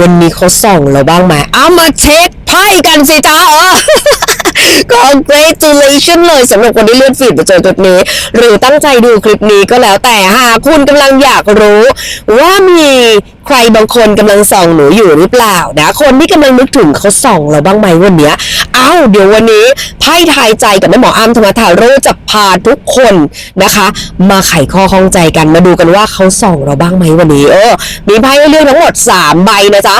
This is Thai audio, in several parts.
วันนี้เขาส่องเราบ้างไหมเอามาเช็คไพ่กันสิจ้าเออ congratulation เลยสำหรับคนที่เลื่อนฟีดไปเจอจุดนี้ หรือตั้งใจดูคลิปนี้ก็แล้วแต่หากคุณกำลังอยากรู้ว่ามีใครบางคนกำลังส่องหนูอยู่หรือเปล่านะ คนที่กำลังนึกถึงเขาส่องเราบ้างไหมวันเนี้ยเอ้าเดี๋ยววันนี้ไพ่ทายใจกับแม่หมออ้ำธรรมทาโรจะพาทุกคนนะคะ มาไขข้อข้องใจกันมาดูกันว่าเขาส่องเราบ้างไหมวันนี้ เออ มีไพ่ให้เลือกทั้งหมด 3 ใบนะจ๊ะ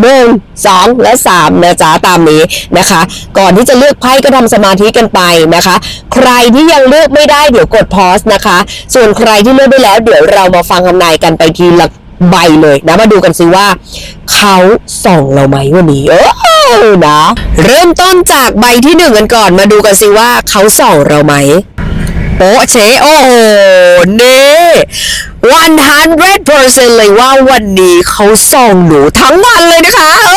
หนึ่งสองและสามนะจ๊ะตามนี้นะคะ ก่อนที่จะเลือกไพ่ก็ทำสมาธิกันไปนะคะ ใครที่ยังเลือกไม่ได้เดี๋ยวกดพอสนะคะ ส่วนใครที่เลือกได้แล้ว เดี๋ยวเรามาฟังคำนายกันไปทีละ ใบเลยนะมาดูกันซิว่าเขาส่องเราไหมวันนี้ เออนะเริ่มต้นจากใบที่หนึ่งกันก่อนมาดูกันซิว่าเขาส่องเราไหมโอ้เชโอ้โหเน่ วันฮันเรดเปอร์เซ็นเลยว่าวันนี้เขาส่องหนูทั้งวันเลยนะคะเอ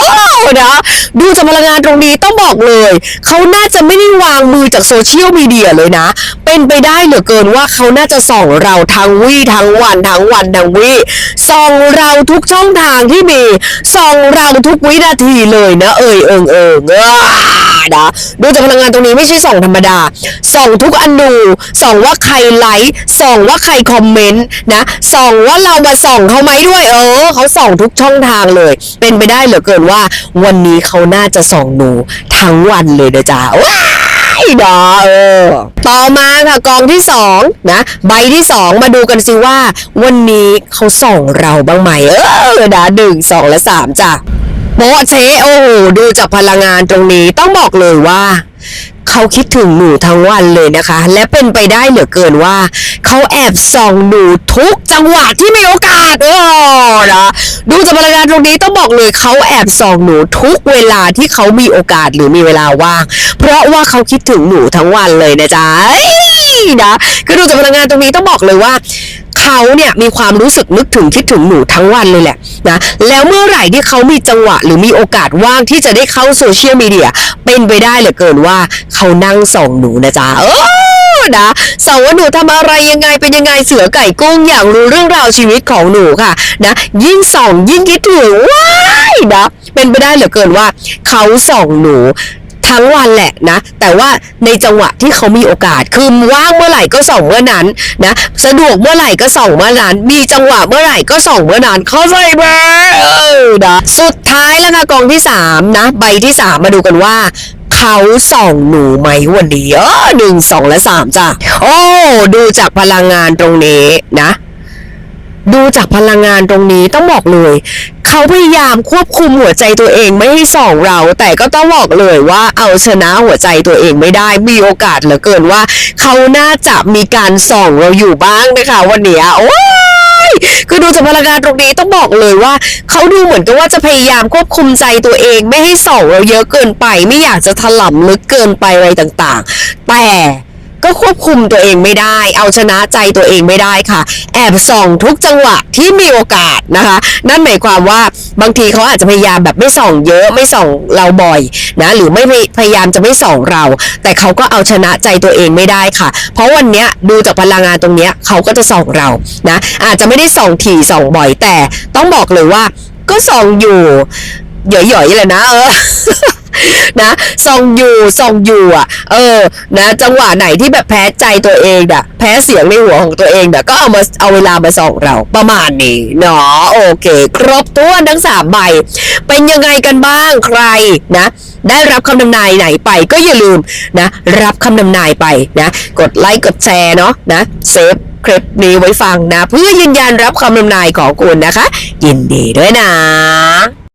อนะดูจากพลังงานตรงนี้ต้องบอกเลย เขาน่าจะไม่ได้วางมือจากโซเชียลมีเดียเลยนะ เป็นไปได้เหลือเกินว่าเขาน่าจะส่องเราทั้งวี่ทั้งวันทั้งวันทั้งวี่ส่องเราทุกช่องทางที่มีส่องเราทุกวินาทีเลยนะ เอ่ยเอิงเอิงเออ นะดูจากพลังงานตรงนี้ไม่ใช่ส่องธรรมดา ส่องทุกอนูส่องว่าใครไลค์ส่องว่าใครคอมเมนต์นะส่องว่าเรามาส่องเขาไหมด้วย เออเขาส่องทุกช่องทางเลย เป็นไปได้เหลือเกินว่า วันนี้เขาน่าจะส่องหนูทั้งวันเลยนะจ๊ะว้ายดอเออ ต่อมาค่ะกองที่สองนะ ใบที่สองมาดูกันสิว่า วันนี้เขาส่องเราบ้างไหมเออนะหนึ่งสองและสามจ้ะ โปะเชโอ้โหดูจากพลังงานตรงนี้ต้องบอกเลยว่า เขาคิดถึงหนูทั้งวันเลยนะคะ และเป็นไปได้เหลือเกินว่า เขาแอบส่องหนูทุกจังหวะที่มีโอกาสเออนะดูจากพลังงานตรงนี้ต้องบอกเลยเขาแอบส่องหนูทุกเวลาที่เขามีโอกาสหรือมีเวลาว่าง เพราะว่าเขาคิดถึงหนูทั้งวันเลยนะจ๊ะนะคือดูจากพลังงานตรงนี้ต้องบอกเลยว่าเขาเนี่ยมีความรู้สึกนึกถึงคิดถึงหนูทั้งวันเลยแหละ นะแล้วเมื่อไหร่ที่เขามีจังหวะ หรือมีโอกาสว่างที่จะได้เข้าโซเชียลมีเดียเป็นไปได้เหลือเกินว่าเขานั่งส่องหนูนะจ๊ะเออนะส่องว่าหนูทำอะไรยังไงเป็นยังไงเสือไก่กุ้งอยากรู้เรื่องราวชีวิตของหนูค่ะนะยิ่งส่องยิ่งคิดถึงว้ายนะเป็นไปได้เหลือเกินว่าเขาส่องหนู ทั้งวันแหละนะ แต่ว่าในจังหวะที่เขามีโอกาสคือว่างเมื่อไหร่ก็ส่องเมื่อนั้นนะสะดวกเมื่อไหร่ก็ส่องเมื่อนั้น มีจังหวะเมื่อไหร่ก็ส่องเมื่อนั้นเข้าใจไหมเออนะสุดท้ายแล้วค่ะกองที่สามนะ ใบที่สามมาดูกันว่าเขาส่องหนูไหมวันนี้เออหนึ่งสองและสามจ้ะโอ้ดูจากพลังงานตรงนี้นะ ดูจากพลังงานตรงนี้ต้องบอกเลย เขาพยายามควบคุมหัวใจตัวเองไม่ให้ส่องเรา แต่ก็ต้องบอกเลยว่าเอาชนะหัวใจตัวเองไม่ได้มีโอกาสเหลือเกินว่า เขาน่าจะมีการส่องเราอยู่บ้างนะคะ วันนี้โอ้ยคือดูจากพลังงานตรงนี้ต้องบอกเลยว่า เขาดูเหมือนกับว่าจะพยายามควบคุมใจตัวเอง ไม่ให้ส่องเราเยอะเกินไป ไม่อยากจะถล่ำลึกเกินไปอะไรต่าง ๆ แต่ ก็ควบคุมตัวเองไม่ได้ เอาชนะใจตัวเองไม่ได้ค่ะ แอบส่องทุกจังหวะที่มีโอกาสนะคะ นั่นหมายความว่าบางทีเขาอาจจะพยายามแบบไม่ส่องเยอะไม่ส่องเราบ่อยนะหรือไม่พยายามจะไม่ส่องเรา แต่เขาก็เอาชนะใจตัวเองไม่ได้ค่ะ เพราะวันนี้ดูจากพลังงานตรงนี้เขาก็จะส่องเรานะอาจจะไม่ได้ส่องถี่ส่องบ่อยแต่ต้องบอกเลยว่า ก็ส่องอยู่หย่อยๆเลยนะเออ นะส่องอยู่ส่องอยู่อะ เออ นะ จังหวะไหนที่แบบแพ้ใจตัวเองอะแพ้เสียงในหัวของตัวเองอะก็เอามาเอาเวลามาส่องเราประมาณนี้เนาะโอเค ครบถ้วนทั้งสามใบ เป็นยังไงกันบ้างใครนะ ได้รับคำนำนายไหนไปก็อย่าลืมนะ รับคำนำนายไปนะ กดไลค์กดแชร์เนาะนะเซฟคลิปนี้ไว้ฟังนะ เพื่อยืนยันรับคำนำนายของคุณนะคะ ยินดีด้วยนะ